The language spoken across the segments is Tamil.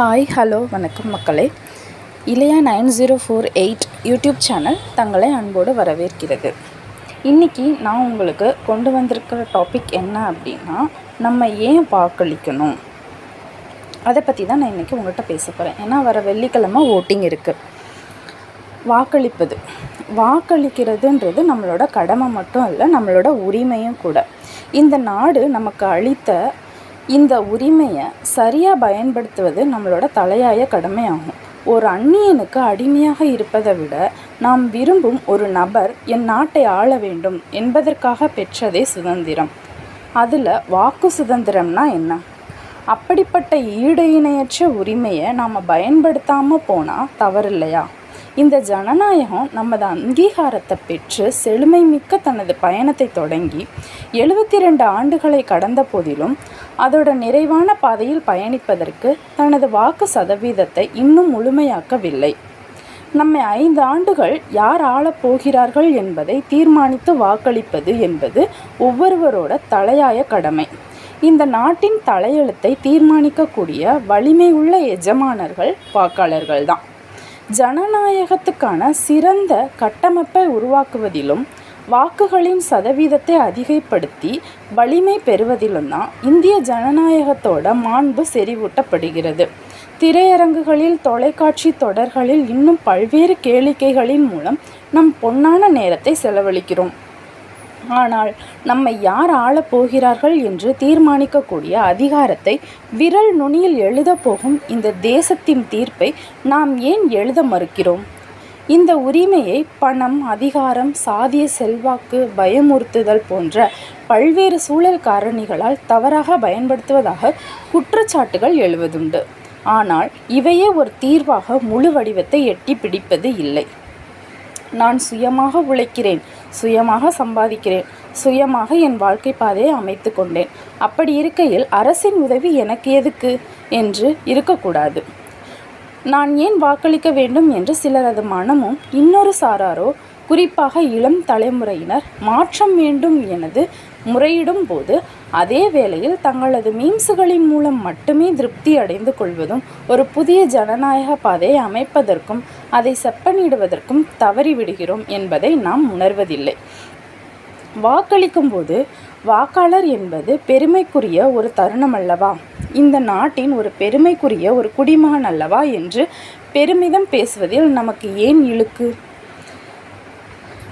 ஹாய் ஹலோ வணக்கம் மக்களே. Ilaiya nine zero four eight YouTube channel தங்களை அன்போடு வரவேற்கிறது. இன்றைக்கி நான் உங்களுக்கு கொண்டு வந்திருக்கிற டாபிக் என்ன அப்படின்னா நம்ம ஏன் வாக்களிக்கணும்? அதை பற்றி தான் நான் இன்றைக்கி உங்கள்கிட்ட பேச போகிறேன் ஏன்னா வர வெள்ளிக்கிழமை ஓட்டிங் இருக்குது வாக்களிப்பது. வாக்களிக்கிறதுன்றது நம்மளோட கடமை மட்டும் இல்லை நம்மளோட உரிமையும் கூட. இந்த நாடு நமக்கு அளித்த இந்த உரிமையை சரியாக பயன்படுத்துவது நம்மளோட தலையாய கடமையாகும். ஒரு அந்நியனுக்கு அடிமையாக இருப்பதை விட நாம் விரும்பும் ஒரு நபர் என் நாட்டை ஆள வேண்டும் என்பதற்காக பெற்றதே சுதந்திரம். அதில் வாக்கு சுதந்திரம்னா என்ன? அப்படிப்பட்ட ஈடு இணையற்ற உரிமையை நாம் பயன்படுத்தாமல் போனால் தவறில்லையா? இந்த ஜனநாயகம் நமது அங்கீகாரத்தை பெற்று செழுமை மிக்க தனது பயணத்தை தொடங்கி எழுபத்தி ரெண்டு ஆண்டுகளை கடந்த போதிலும் அதோட நிறைவான பாதையில் பயணிப்பதற்கு தனது வாக்கு சதவீதத்தை இன்னும் முழுமையாக்கவில்லை. நம்மை ஐந்து ஆண்டுகள் யார் ஆளப் போகிறார்கள் என்பதை தீர்மானித்து வாக்களிப்பது என்பது ஒவ்வொருவரோட தலையாய கடமை. இந்த நாட்டின் தலையெழுத்தை தீர்மானிக்கக்கூடிய வலிமை உள்ள எஜமானர்கள் வாக்காளர்கள்தான். ஜனநாயகத்துக்கான சிறந்த கட்டமைப்பை உருவாக்குவதிலும் வாக்குகளின் சதவீதத்தை அதிகப்படுத்தி வலிமை பெறுவதிலும் தான் இந்திய ஜனநாயகத்தோட மாண்பு செறிவூட்டப்படுகிறது. திரையரங்குகளில் தொலைக்காட்சி தொடர்களில் இன்னும் பல்வேறு கேளிக்கைகளின் மூலம் நம் பொன்னான நேரத்தை செலவழிக்கிறோம். ஆனால் நம்மை யார் ஆளப் போகிறார்கள் என்று தீர்மானிக்கக்கூடிய அதிகாரத்தை விரல் நுனியில் எழுதப் போகும் இந்த தேசத்தின் தீர்ப்பை நாம் ஏன் எழுத மறுக்கிறோம்? இந்த உரிமையை பணம் அதிகாரம் சாதிய செல்வாக்கு பயமுறுத்துதல் போன்ற பல்வேறு சூழல் காரணிகளால் தவறாக பயன்படுத்துவதாக குற்றச்சாட்டுகள் எழுவதுண்டு. ஆனால் இவையே ஒரு தீர்வாக முழு வடிவத்தை எட்டி பிடிப்பது இல்லை. நான் சுயமாக உழைக்கிறேன். சுயமாக சம்பாதிக்கிறேன். சுயமாக என் வாழ்க்கை பாதையை அமைத்து கொண்டேன். அப்படி இருக்கையில் அரசின் உதவி எனக்கு எதுக்கு? என்று இருக்கக்கூடாது. நான் ஏன் வாக்களிக்க வேண்டும் என்று சிலரது மனமும் இன்னொரு சாராரோ குறிப்பாக இளம் தலைமுறையினர் மாற்றம் வேண்டும் எனது முறையிடும் போது அதே வேளையில் தங்களது மீம்ஸுகளின் மூலம் மட்டுமே திருப்தி அடைந்து கொள்வதும் ஒரு புதிய ஜனநாயக பாதையை அமைப்பதற்கும் அதை செப்பனிடுவதற்கும் தவறிவிடுகிறோம் என்பதை நாம் உணர்வதில்லை. வாக்களிக்கும் போது வாக்காளர் என்பது பெருமைக்குரிய ஒரு தருணம் அல்லவா? இந்த நாட்டின் ஒரு பெருமைக்குரிய ஒரு குடிமகன் அல்லவா? என்று பெருமிதம் பேசுவதில் நமக்கு ஏன் இழுக்கு?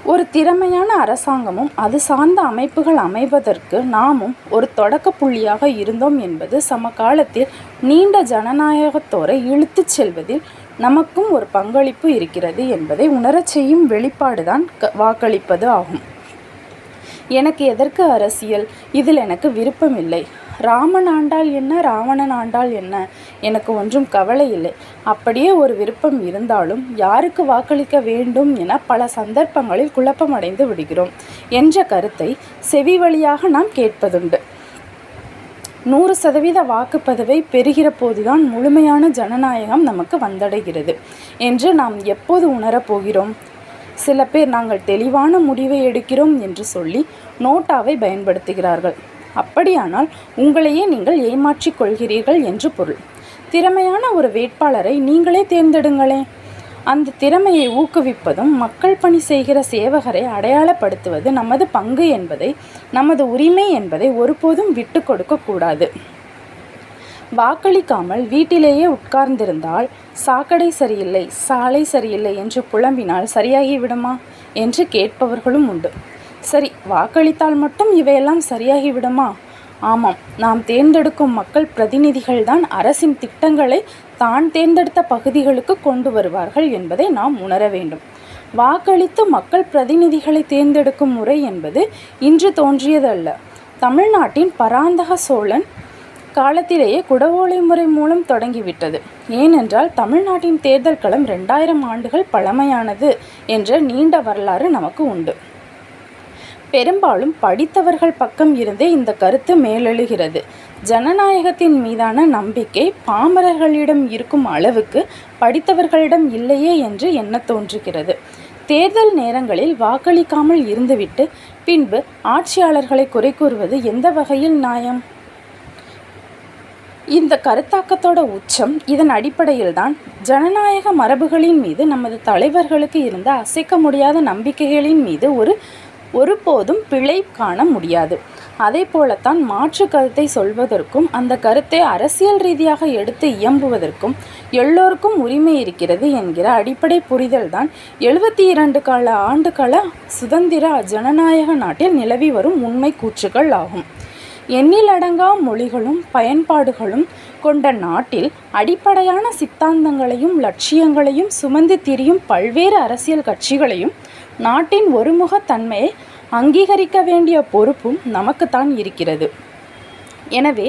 ஒரு திறமையான அரசாங்கமும் அது சார்ந்த அமைப்புகள் அமைவதற்கு நாமும் ஒரு தொடக்க புள்ளியாக இருந்தோம் என்பது சமகாலத்தில் நீண்ட ஜனநாயகத்தோரை இழுத்துச் செல்வதில் நமக்கும் ஒரு பங்களிப்பு இருக்கிறது என்பதை உணரச் செய்யும் வெளிப்பாடுதான் க வாக்களிப்பது ஆகும். எனக்கு எதற்கு அரசியல்? இதில் எனக்கு விருப்பமில்லை. ராமன் ஆண்டால் என்ன ராவணன் ஆண்டால் என்ன? எனக்கு ஒன்றும் கவலை இல்லை. அப்படியே ஒரு விருப்பம் இருந்தாலும் யாருக்கு வாக்களிக்க வேண்டும் என பல சந்தர்ப்பங்களில் குழப்பமடைந்து விடுகிறோம் என்ற கருத்தை செவி வழியாக நாம் கேட்பதுண்டு. நூறு சதவீத வாக்குப்பதிவை பெறுகிற போதுதான் முழுமையான ஜனநாயகம் நமக்கு வந்தடைகிறது என்று நாம் எப்போது உணரப்போகிறோம் சில பேர் நாங்கள் தெளிவான முடிவை எடுக்கிறோம் என்று சொல்லி நோட்டாவை பயன்படுத்துகிறார்கள். அப்படியானால் உங்களையே நீங்கள் ஏமாற்றிக் கொள்கிறீர்கள் என்று பொருள். திறமையான ஒரு வேட்பாளரை நீங்களே தேர்ந்தெடுங்களே. அந்த திறமையை ஊக்குவிப்பதும் மக்கள் பணி செய்கிற சேவகரை அடையாளப்படுத்துவது நமது பங்கு என்பதை நமது உரிமை என்பதை ஒருபோதும் விட்டு கொடுக்கக்கூடாது வாக்களிக்காமல் வீட்டிலேயே உட்கார்ந்திருந்தால் சாக்கடை சரியில்லை சாலை சரியில்லை என்று புலம்பினால் சரியாகிவிடுமா? என்று கேட்பவர்களும் உண்டு. சரி வாக்களித்தால் மட்டும் இவையெல்லாம் சரியாகி விடுமா? ஆமாம் நாம் தேர்ந்தெடுக்கும் மக்கள் பிரதிநிதிகள்தான் அரசின் திட்டங்களை தான் தேர்ந்தெடுத்த பகுதிகளுக்கு கொண்டு வருவார்கள் என்பதை நாம் உணர வேண்டும். வாக்களித்து மக்கள் பிரதிநிதிகளை தேர்ந்தெடுக்கும் முறை என்பது இன்று தோன்றியதல்ல. தமிழ்நாட்டின் பராந்தக சோழன் காலத்திலேயே குடவோலை முறை மூலம் தொடங்கிவிட்டது. ஏனென்றால் தமிழ்நாட்டின் தேர்தல் களம் ரெண்டாயிரம் ஆண்டுகள் பழமையானது என்ற நீண்ட வரலாறு நமக்கு உண்டு. பெரும்பாலும் படித்தவர்கள் பக்கம் இருந்தே இந்த கருத்து மேலெழுகிறது. ஜனநாயகத்தின் மீதான நம்பிக்கை பாமரர்களிடம் இருக்கும் அளவுக்கு படித்தவர்களிடம் இல்லையே என்று எண்ண தோன்றுகிறது. தேர்தல் நேரங்களில் வாக்களிக்காமல் இருந்துவிட்டு பின்பு ஆட்சியாளர்களை குறை கூறுவது எந்த வகையில் நியாயம்? இந்த கருத்தாக்கத்தோட உச்சம் இதன் அடிப்படையில்தான் ஜனநாயக மரபுகளின் மீது நமது தலைவர்களுக்கு இருந்த அசைக்க முடியாத நம்பிக்கைகளின் மீது ஒரு ஒருபோதும் பிழை காண முடியாது. அதே போலத்தான் மாற்று கருத்தை சொல்வதற்கும் அந்த கருத்தை அரசியல் ரீதியாக எடுத்து இயம்புவதற்கும் எல்லோருக்கும் உரிமை இருக்கிறது என்கிற அடிப்படை புரிதல்தான் எழுபத்தி இரண்டு கால ஆண்டுகால சுதந்திர ஜனநாயக நாட்டில் நிலவி வரும் உண்மை கூற்றுகள் ஆகும். எண்ணிலடங்கா மொழிகளும் பயன்பாடுகளும் கொண்ட நாட்டில் அடிப்படையான சித்தாந்தங்களையும் லட்சியங்களையும் சுமந்து திரியும் பல்வேறு அரசியல் கட்சிகளையும் நாட்டின் ஒருமுகத்தன்மையை அங்கீகரிக்க வேண்டிய பொறுப்பும் நமக்குத்தான் இருக்கிறது. எனவே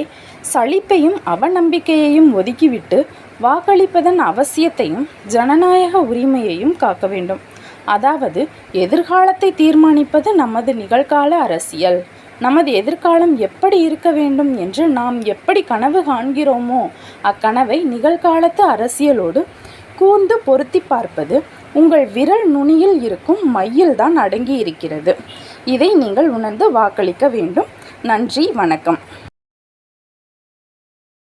சலிப்பையும் அவநம்பிக்கையையும் ஒதுக்கிவிட்டு வாக்களிப்பதன் அவசியத்தையும் ஜனநாயக உரிமையையும் காக்க வேண்டும். அதாவது எதிர்காலத்தை தீர்மானிப்பது நமது நிகழ்கால அரசியல். நமது எதிர்காலம் எப்படி இருக்க வேண்டும் என்று நாம் எப்படி கனவு காண்கிறோமோ அக்கனவை நிகழ்காலத்து அரசியலோடு கூர்ந்து பொருத்தி பார்ப்பது உங்கள் விரல் நுனியில் இருக்கும் மையில்தான் அடங்கி இருக்கிறது இதை நீங்கள் உணர்ந்து வாக்களிக்க வேண்டும். நன்றி வணக்கம்.